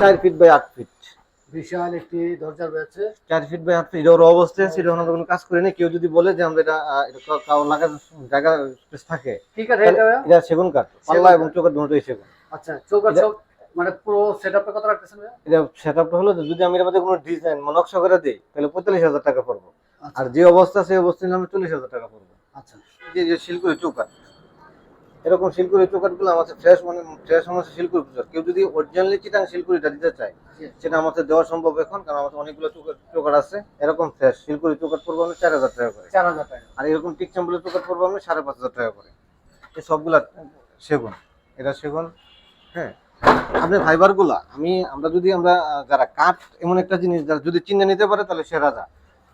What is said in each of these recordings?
চার feet by আট feet বিশাল একটি দরজা রয়েছে। চার ফিট বাই আট ফিট এটা ওর অবস্থায় আছে এটা আমরা কোনো কাজ করি না কেউ যদি বলে যে আমরা এটা কাউ- জায়গা স্পেস থাকে কি কাঠ তাহলে এটা সেগুন কাঠ। পাল্লা এবং চোখের দুটোই সেগুন। আচ্ছা চৌকাঠ এটা- মানে পুরো সেটআপটা কত রাখতেছেন ভাইয়া? এটা সেট হলো যদি আমি এর মধ্যে কোনো ডিজাইন নকশা করে দিই তাহলে পঁয়তাল্লিশ হাজার টাকা পড়ব। আচ্ছা। আর যে অবস্থা সেই অবস্থায় আমি চল্লিশ হাজার টাকা পড়ব। আচ্ছা। যে চৌকাঠ। এরকম শিলকুড়ি চৌকাঠগুলো আমাদের ফ্রেশ মানে ফ্রেশ সমস্যা শিলকুড়ি চৌকাঠ কেউ যদি অরিজিনালি চিটাং শিলকুড়িটা দিতে চায় সেটা আমাদের দেওয়া সম্ভব এখন কারণ আমাদের অনেকগুলো চৌকাঠ আছে। এরকম ফ্রেশ শিলকুড়ি চৌকাঠ পড়ব আমি চার হাজার টাকা করে। চার হাজার টাকা। আর এরকম টিক চাম্বুলের চৌকাঠ পড়ব আমি সাড়ে পাঁচ হাজার টাকা করে। এই সবগুলা সেগুন। এটা সেগুন হ্যাঁ। আপনি ফাইবারগুলা আমি আমরা যদি আমরা যারা কাঠ এমন একটা জিনিস যারা যদি চিনে নিতে পারে তাহলে সে রাজা।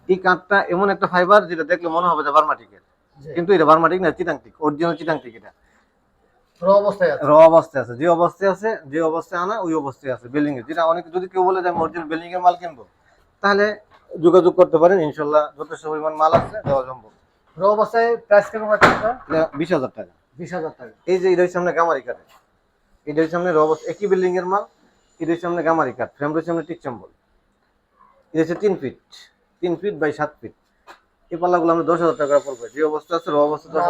এই কাঠটা এমন একটা ফাইবার যেটা দেখলে মনে হবে যে বার্মাটিকের। কিন্তু এটা বার্মাটিক না চিটাংটিক অরিজিনাল চিটাংটিক এটা। র অবস্থায় আছে। র অবস্থায় আছে। যে অবস্থায় আছে যে অবস্থায় আনা ওই অবস্থায় আছে বিল্ডিং এর যেটা অনেকে যদি কেউ বলে যে আমি অরিজিনাল বিল্ডিং এর মাল কিনবো তাহলে যোগাযোগ করতে পারেন ইনশাল্লাহ যথেষ্ট পরিমাণ মাল আছে দেওয়া সম্ভব। র অবস্থায় প্রাইস কীরকম আছে এটা? এটা বিশ হাজার টাকা। বিশ হাজার টাকা। এই যে এটার সামনে গামারি কাঠে এটার সামনে র অবস্থা একই বিল্ডিং এর মাল এটার সামনে গামারি কাঠ ফ্রেম রয়েছে সামনে টিক চাম্বল এটা হচ্ছে তিন ফিট তিন ফিট বাই সাত ফিট এই পাল্লাগুলো আমরা দশ হাজার টাকা পড়বে যে অবস্থা আছে র অবস্থা দশ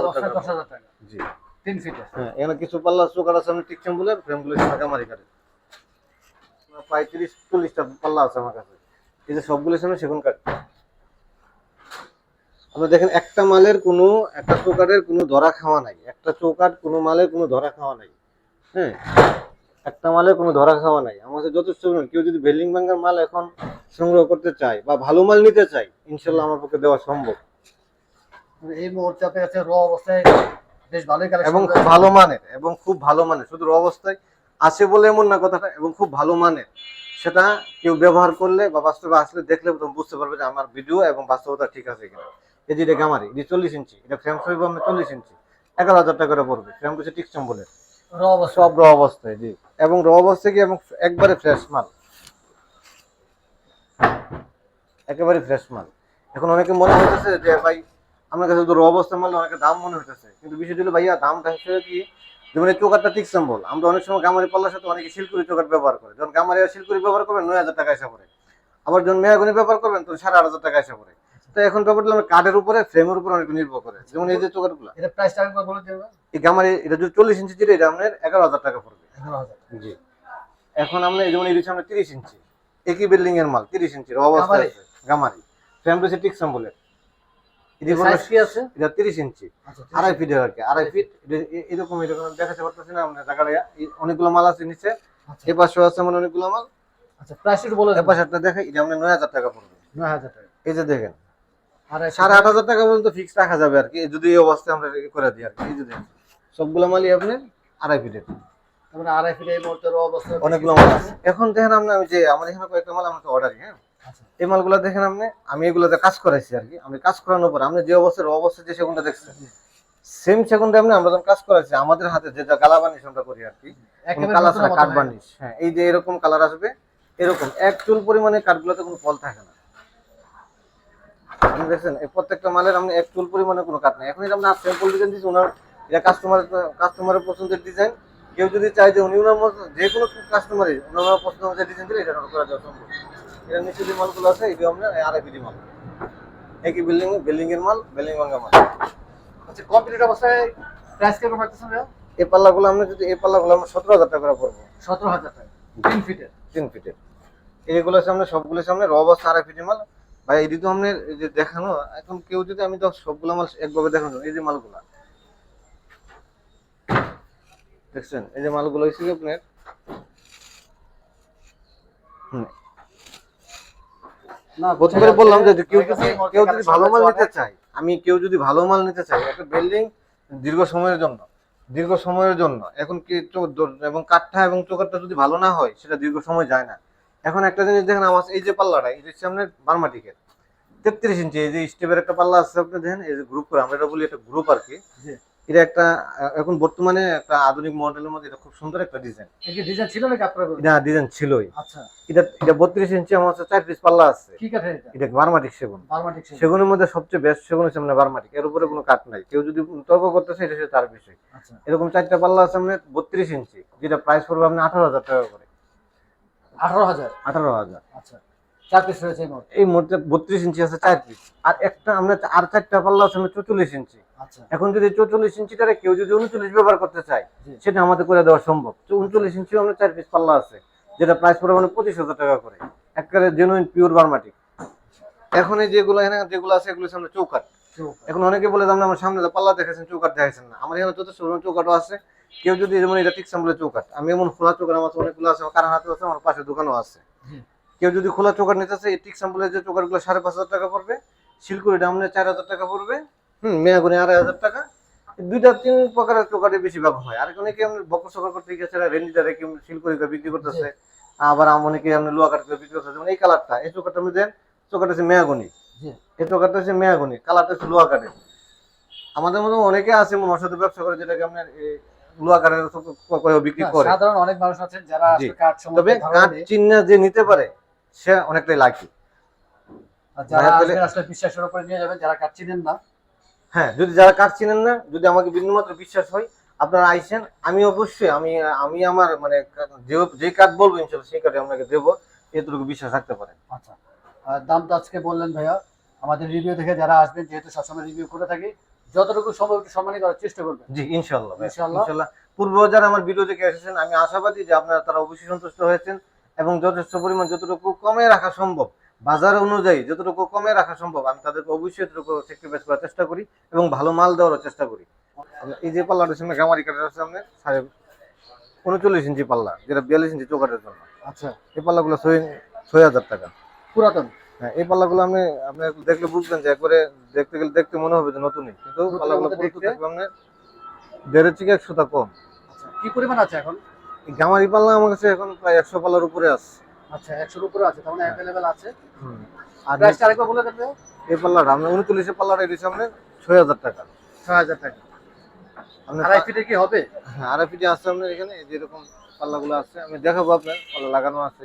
হাজার টাকা। জি। তিন হ্যাঁ এখানে কিছু পাল্লা আছে সামনে টিক চাম্বলের ফ্রেমগুলো গামারি কাঠে পঁয়ত্রিশ চল্লিশটা পাল্লা আছে আমার কাছে। এই যে সবগুলোর সামনে সেগুন কাঠ। আপনি দেখেন একটা মালের কোনো একটা চৌকাটের কোনো ধরা খাওয়া নাই। একটা চৌকাট কোনো মালের কোনো ধরা খাওয়া নাই। হ্যাঁ একটা মালের কোনো ধরা খাওয়া নাই। আমাদের যথেষ্ট কেউ যদি বিল্ডিং ভাঙ্গার মাল এখন সংগ্রহ করতে চায় বা ভালো মাল নিতে চায় ইনশাল্লাহ আমার পক্ষে দেওয়া সম্ভব। এই মুহূর্তে আপনার কাছে র অবস্থায়। বেশ ভালোই এবং খুব ভালো মানের এবং খুব ভালো মানের শুধু র অবস্থায় আছে বলে এমন না কথাটা এবং খুব ভালো মানের। সেটা কেউ ব্যবহার করলে বা বাস্তবে আসলে দেখলে তুমি বুঝতে পারবে যে আমার ভিডিও এবং বাস্তবতা ঠিক আছে কিনা। এই যে এটা গামারি এটা চল্লিশ ইঞ্চি এটা ফ্রেম আমরা চল্লিশ ইঞ্চি। এগারো হাজার টাকা করে পড়বে ফ্রেম করছে টিক বলে সব র অবস্থায় জি। এবং র অবস্থায় কি এবং একবারে ফ্রেশ মাল? একেবারে ফ্রেশ মাল। এখন অনেকে মনে হইতেছে যে ভাই আমার কাছে তো র অবস্থা মাল অনেকে দাম মনে হইতেছে। কিন্তু বিষয়টি হলো ভাইয়া দামটা হচ্ছে কি যেমন এই চোকারটা ঠিক বল আমরা অনেক সময় গামারি পাল্লার সাথে অনেকে শিলকুড়ি চোকার ব্যবহার করে। যখন গামারি আর শিলকুড়ি ব্যবহার করবেন নয় হাজার টাকা এসে পড়ে। আবার যখন মেয়াগুনি ব্যবহার করবেন তখন সাড়ে আট হাজার টাকা এসে পড়ে। তো এখন ব্যাপারটা আমরা কাঠের উপরে ফ্রেমের উপরে অনেক নির্ভর করে। যেমন এই যে চোকারগুলো এটা প্রাইসটা একবার বলে এই গামারি এটা যদি চল্লিশ ইঞ্চি ছিল এটা আপনার এগারো হাজার টাকা পড়বে। এগারো হাজার জি। এখন আমরা যেমন এই আমরা তিরিশ ইঞ্চি। একই বিল্ডিং এর মাল তিরিশ ইঞ্চির অবস্থা গামারি? ফ্রেম রয়েছে টিক বলে এটি আছে? এটা তিরিশ ইঞ্চি। আচ্ছা আড়াই ফিটের আর কি আড়াই ফিট। এরকম এরকম দেখাতে পারতেছি না আমরা জায়গাটা অনেকগুলো মাল আছে নিচে। আচ্ছা। এ পাশে আছে আমার অনেকগুলো মাল। আচ্ছা বলে এ পাশে এটা আমরা হাজার টাকা পড়বে। টাকা। এই যে দেখেন আর টাকা পর্যন্ত ফিক্স রাখা যাবে আর কি। যদি এই অবস্থায় আমরা করে দিই আর কি এই যে দেখেন সবগুলো মালই আপনি আড়াই ফিটের। তারপরে আড়াই ফিটে এই মুহূর্তে র অবস্থা অনেকগুলো মাল আছে। এখন দেখেন আপনি আমি যে আমার এখানে কয়েকটা মাল আমরা অর্ডারই হ্যাঁ? এই মালগুলো দেখেন আপনি আমি এগুলোতে কাজ করাইছি আর কি। আমি কাজ করানোর পর আপনি যে অবস্থার অবস্থা যে সেগুনটা দেখছেন সেম সেগুনটা আপনি আমরা যখন কাজ করাইছি আমাদের হাতে যেটা কালা বার্নিশ আমরা করি আর কি কালার নতুনের মতো কাঠ হয়ে বার্নিশ হ্যাঁ এই যে এরকম কালার আসবে এরকম। এক চুল পরিমাণে কাঠগুলোতে কোনো ফল থাকে না। আপনি দেখছেন এই প্রত্যেকটা মালের আপনি এক চুল পরিমাণে কোনো কাঠ নেই। এখন এটা আমরা স্যাম্পল ডিজাইন দিচ্ছি ওনার এটা কাস্টমারের কাস্টমারের পছন্দের ডিজাইন কেউ যদি চায় যে উনি ওনার মতো যে কোনো কাস্টমারই ওনার পছন্দ অনুযায়ী ডিজাইন দিলে এটা করা যাওয়া সম্ভব। এটা নিচে যে মালগুলো আছে এটা আপনার আড়াই বিডি মাল। একই বিল্ডিং বিল্ডিং এর মাল বিল্ডিং ভাঙ্গা মাল। আচ্ছা কমপ্লিট অবস্থায় প্রাইস কীরকম রাখতেছেন ভাইয়া? এই পাল্লাগুলো আমরা যদি এই পাল্লাগুলো আমরা সতেরো হাজার টাকা করে পড়ব। সতেরো হাজার টাকা তিন ফিটের তিন ফিটের এইগুলোর সামনে সবগুলোর সামনে র অবস্থা আড়াই ফিটের মাল। ভাই এটি তো আপনার যে দেখানো এখন কেউ যদি আমি তো সবগুলো মাল একভাবে দেখানো এই যে মালগুলা। দেখছেন? এই যে মালগুলো হয়েছে আপনার হুম, না প্রথমে বললাম যে কেউ যদি কেউ যদি ভালো মাল নিতে। চায় আমি কেউ যদি ভালো মাল নিতে চাই একটা বিল্ডিং দীর্ঘ সময়ের জন্য দীর্ঘ সময়ের জন্য এখন কি এবং কাঠটা এবং চোকারটা যদি ভালো না হয় সেটা দীর্ঘ সময় যায় না এখন একটা জিনিস দেখেন আমার এই যে পাল্লাটা এই যে সামনে বার্মাটিকের তেত্রিশ ইঞ্চি এই যে স্টেপের একটা পাল্লা আছে আপনি দেখেন এই যে গ্রুপ করে আমরা এটা বলি একটা গ্রুপ আর কি। এটা একটা এখন বর্তমানে একটা আধুনিক মডেলের মধ্যে এটা খুব সুন্দর একটা ডিজাইন ডিজাইন ছিল নাকি আপনার এটা ডিজাইন ছিলই। আচ্ছা। এটা এটা বত্রিশ ইঞ্চি আমার হচ্ছে চার পিস পাল্লা আছে। কি কাঠের এটা? এটা বার্মাটিক সেগুন। বার্মাটিক সেগুনের মধ্যে সবচেয়ে বেস্ট সেগুন হচ্ছে আপনার বার্মাটিক। এর উপরে কোনো কাঠ নাই। কেউ যদি তর্ক করতেছে এটা হচ্ছে তার বিষয়। আচ্ছা। এরকম চারটা পাল্লা আছে আপনার বত্রিশ ইঞ্চি যেটা প্রাইস পড়বে আপনি আঠারো হাজার টাকা করে। আঠারো হাজার? আঠারো হাজার। আচ্ছা। চার পিস রয়েছে এই মোট মুহূর্তে বত্রিশ ইঞ্চি আছে চার পিস আর একটা আমরা আর চারটা পাল্লা আছে চৌচল্লিশ ইঞ্চি। আচ্ছা। এখন যদি চৌচল্লিশ ইঞ্চিটারে কেউ যদি উনচল্লিশ ব্যবহার করতে চায় সেটা আমাদের করে দেওয়া সম্ভব। তো উনচল্লিশ ইঞ্চিও আমরা চার পিস পাল্লা আছে যেটা প্রাইস পড়ে মানে পঁচিশ হাজার টাকা করে। একেবারে জেনুইন পিওর বার্মাটিক। এখন এই যেগুলো এখানে যেগুলো আছে এগুলো সামনে চৌকাট। এখন অনেকে বলে যে আমার সামনে পাল্লা চৌকাট না। আমার এখানে যথেষ্ট চৌকাটও আছে। কেউ যদি যেমন এটা ঠিক সামলে চৌকাট আমি এমন খোলা চৌকাট আমার অনেকগুলো আছে আমার কারণ হাতে আছে আমার পাশে দোকানও আছে। কেউ যদি খোলা চৌকাট নিতে চায় এই ঠিক সাম্পলের যে চৌকাটগুলো সাড়ে পাঁচ হাজার টাকা পড়বে শিলকুড়িটা আপনার চার হাজার টাকা পড়বে হুম মেয়াগুনি আড়াই হাজার টাকা। এই দুইটা তিন প্রকারের চৌকাটে বেশি ব্যবহার হয়। আর অনেকে আপনি বকর সকর করতে গেছে রেঞ্জিটা রেখে শিলকুড়ি করে বিক্রি করতেছে আবার আম- অনেকে আপনি লোয়া কাঠ করে বিক্রি করতেছে। যেমন এই কালারটা এই চৌকাটটা আপনি দেন চৌকাট হচ্ছে মেয়াগুনি। এই চৌকাটটা হচ্ছে মেয়াগুনি কালারটা হচ্ছে লোয়া কাঠের। আমাদের মধ্যে অনেকে আছে মনে ব্যবসা করে যেটাকে আপনার লোয়া কাঠের বিক্রি করে। সাধারণ অনেক মানুষ আছেন যারা। কাঠ তবে কাঠ চিহ্ন যে নিতে পারে সে অনেকটাই লাকি যারা আসলে আসলে বিশ্বাসের উপরে নিয়ে যাবেন যারা কাঠ চিনেন না। হ্যাঁ যদি যারা চিনেন না যদি আমাকে বিন্দুমাত্র বিশ্বাস হয় আপনারা আইসেন। আমি অবশ্যই আমি আমি আমার মানে যে বলব ইনশাল্লাহ সেই আপনাকে দেবো। এতটুকু বিশ্বাস রাখতে পারেন আচ্ছা দাম তো আজকে বললেন ভাইয়া। আমাদের রিভিউ দেখে যারা আসবেন যেহেতু সবসময় রিভিউ করে থাকি যতটুকু সম্ভব একটু করার চেষ্টা করবেন। জি ইনশাল্লাহ। ইনশাল্লাহ। পূর্ব যারা আমার ভিডিও দেখে এসেছেন আমি আশাবাদী যে আপনারা তারা অবশ্যই সন্তুষ্ট হয়েছেন। এবং যথেষ্ট পরিমাণ যতটুকু কমে রাখা সম্ভব বাজার অনুযায়ী যতটুকু কমে রাখা সম্ভব আমি তাদেরকে অবশ্যই এতটুকু স্যাক্রিফাইস করার চেষ্টা করি এবং ভালো মাল দেওয়ারও চেষ্টা করি। এই যে পাল্লাটার সামনে গামারি আছে সামনে সাড়ে উনচল্লিশ ইঞ্চি পাল্লা যেটা বিয়াল্লিশ ইঞ্চি চৌকাটের জন্য। আচ্ছা। এই পাল্লাগুলো ছয় ছয় হাজার টাকা। পুরাতন? হ্যাঁ এই পাল্লাগুলো আপনি আপনি দেখলে বুঝবেন যে একবারে দেখতে গেলে দেখতে মনে হবে যে নতুনই কিন্তু পাল্লাগুলো? থাকবে দেড়ের থেকে টাকা কম। আচ্ছা কি পরিমাণ আছে এখন? গামারি পাল্লা আমার কাছে এখন প্রায় একশো পাল্লার উপরে আছে। আচ্ছা একশোর উপরে আছে তার মানে অ্যাভেলেবেল আছে। আর প্রাইসটা আরেকবার বলে ভাইয়া এই পাল্লাটা আপনার উনচল্লিশের পাল্লাটা এটি সামনে ছয় হাজার টাকা। ছয় হাজার টাকা। আপনার আড়াই ফিটে কি হবে? হ্যাঁ আড়াই ফিটে আছে আপনার এখানে যেরকম পাল্লাগুলো আছে আমি দেখাবো আপনার পাল্লা লাগানো আছে।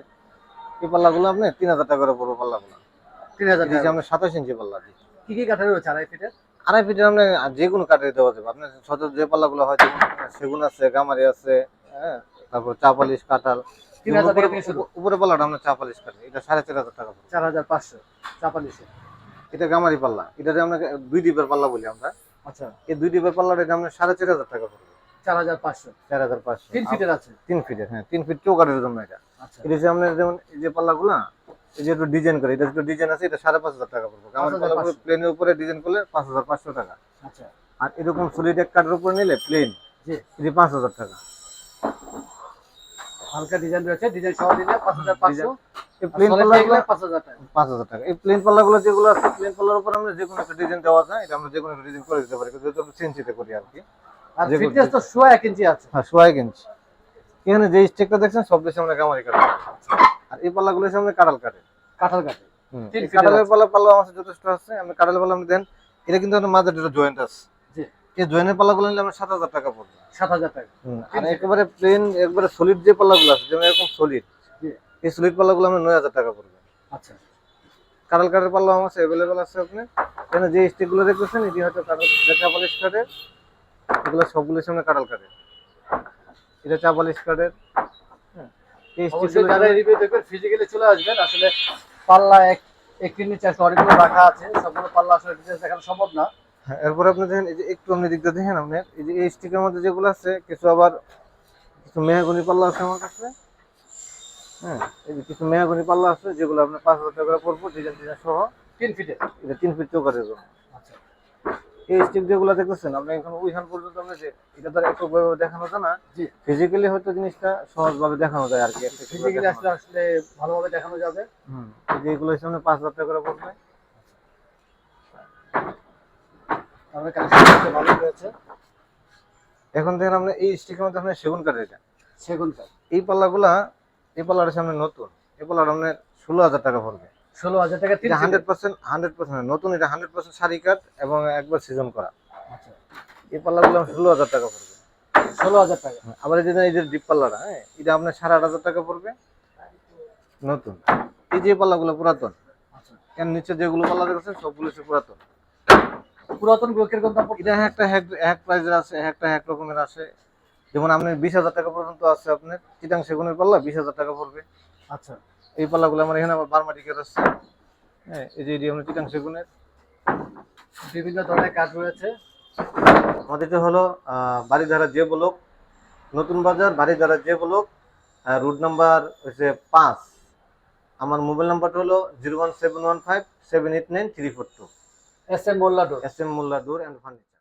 এই পাল্লাগুলো আপনি তিন হাজার টাকা করে পাল্লাগুলো। তিন হাজার আপনার সাতাশ ইঞ্চি পাল্লা দিই। কি কি কাঠের রয়েছে আড়াই ফিটের? আড়াই যে কোনো কাঠে দেওয়া যাবে। আপনার যে পাল্লাগুলো হয় সেগুন আছে গামারি আছে হ্যাঁ তারপর চা পালিশ তিন হাজার উপরে- থেকে শুরু। উপরে পাল্লাটা আপনার চা পালিশ কাঠে এটা সাড়ে চার হাজার টাকা চার হাজার পাঁচশো চাপালিশে এটা গামারি পাল্লা। এটাতে আমরা দুই ডিপের পাল্লা বলি আমরা। আচ্ছা। এই দুই ডিপের পাল্লাটা এটা আমরা সাড়ে চার হাজার টাকা পড়বে চার হাজার পাঁচশো। চার হাজার পাঁচশো। তিন ফিটের আছে? তিন ফিটের হ্যাঁ তিন ফিট জন্য এটা। আচ্ছা। এটা হচ্ছে আপনার যেমন এই যে পাল্লাগুলা এই যে একটু ডিজাইন করে এটা একটু ডিজাইন আছে এটা সাড়ে পাঁচ হাজার টাকা পড়বে। আমার 5,500 পাল্লাগুলো প্লেনের উপরে ডিজাইন করলে পাঁচ হাজার পাঁচশো টাকা। আচ্ছা। আর এরকম সলিড এক কাঠের উপরে নিলে প্লেন এটি পাঁচ হাজার টাকা। হালকা ডিজাইন রয়েছে ডিজাইন সহ দিলে পাঁচ হাজার পাঁচশো। এই প্লেন solid পাল্লাগুলো পাঁচ হাজার টাকা। পাঁচ হাজার টাকা। এই প্লেন পাল্লাগুলো যেগুলো আছে প্লেন পাল্লার উপর আমরা যে কোনো একটা ডিজাইন দেওয়া যায় এটা আমরা যে কোনো একটা ডিজাইন করে দিতে পারি আমরা করি আর কি আর ফিটনেস তো শো এক ইঞ্চি আছে। হ্যাঁ সোয়াই ইঞ্চি এখানে যে স্টেকটা দেখছেন সব দেশে আমরা কাটে। আর এই পাল্লাগুলো কাটে। পাল্লা পাল্লা আমার যথেষ্ট আছে। আমি পাল্লা আপনি দেন এটা কিন্তু দুটো জয়েন্ট আছে। এই জয়েন্টের পাল্লাগুলো নিলে আমরা সাত হাজার টাকা পড়বে। সাত হাজার টাকা। আর একেবারে প্লেন একবারে সলিড যে পাল্লাগুলো আছে যেমন এরকম সলিড এই সলিড পাল্লাগুলো আমরা নয় হাজার টাকা পড়বে। আচ্ছা। কাঁঠাল কাঠের পাল্লা আমার কাছে অ্যাভেলেবেল আছে আপনি এখানে যে স্টিকগুলো দেখতেছেন এটি হয়তো এটা চা পালিশ কাঠের। এগুলো সবগুলোর সামনে কাঁঠাল কাঠের। এটা চা পালিশ কাঠের। হ্যাঁ, যারা রিভিউ দেখবেন ফিজিক্যালি চলে আসবেন। আসলে পাল্লা এক একটি নিচে আসলে অনেকগুলো রাখা আছে। সবগুলো পাল্লা আসলে দেখানো সম্ভব না। হ্যাঁ, এরপরে আপনি দেখেন এই যে একটু আপনি দিকটা দেখেন আপনার এই যে এই স্টিকের মধ্যে যেগুলো আছে কিছু আবার কিছু মেহাগুনি পাল্লা আছে আমার কাছে। হ্যাঁ এই যে কিছু মেহাগুনি পাল্লা আছে যেগুলো আপনার পাঁচ হাজার টাকা করে পড়ব ডিজাইন ডিজাইন সহ। তিন ফিটে এটা তিন ফিট চৌকারের জন্য আচ্ছা। এই স্টিক যেগুলো দেখতেছেন আপনি এখন ওইখান পর্যন্ত আপনি যে এটা তো একটু দেখানো যায় না। ফিজিক্যালি হয়তো জিনিসটা সহজভাবে দেখানো যায় আর কি ফিজিক্যালি আসলে আসলে ভালোভাবে দেখানো যাবে। হুম এই যে এগুলো সামনে পাঁচ হাজার টাকা করে পড়বে। আমাদের কালেকশন ভালো রয়েছে। এখন দেখেন আপনি এই স্টিকের মধ্যে আপনার সেগুন কাঠের এটা। সেগুন কাঠ। এই পাল্লাগুলা এই পাল্লাটা সামনে নতুন। এই পাল্লাটা আপনার ষোলো হাজার টাকা পড়বে। ষোলো হাজার টাকা তিন হান্ড্রেড পার্সেন্ট হান্ড্রেড পার্সেন্ট নতুন এটা হান্ড্রেড পার্সেন্ট শাড়ি কাঠ এবং একবার সিজন করা। আচ্ছা। এই পাল্লাগুলো ষোলো হাজার টাকা পড়বে। ষোলো হাজার টাকা। আবার এই যে এই যে ডিপ পাল্লাটা হ্যাঁ এটা আপনার সাড়ে আট হাজার টাকা পড়বে। নতুন। এই যে পাল্লাগুলো পুরাতন। আচ্ছা। এর নিচে যেগুলো পাল্লা দেখছেন সবগুলো পুরাতন। পুরাতনগুলো কীরকম দাম এটা একটা হ্যাক হ্যাক প্রাইজের আছে একটা হ্যাক রকমের আছে। যেমন আপনার বিশ হাজার টাকা পর্যন্ত আছে আপনার চিটাং সেগুনের পাল্লা বিশ হাজার টাকা পড়বে। আচ্ছা। এই পাল্লাগুলো আমার এখানে আবার বারমাটিকের আছে। হ্যাঁ এই যে এটি আমরা চিটাং সেগুনের। বিভিন্ন ধরনের কাজ রয়েছে। আমাদের এটা হলো বাড়িধারা যে ব্লক নতুন বাজার বাড়িধারা যে ব্লক রুট নাম্বার হচ্ছে পাঁচ। আমার মোবাইল নাম্বারটা হলো zero one seven one five seven eight nine three four two S M Molla door. S M Molla and furniture.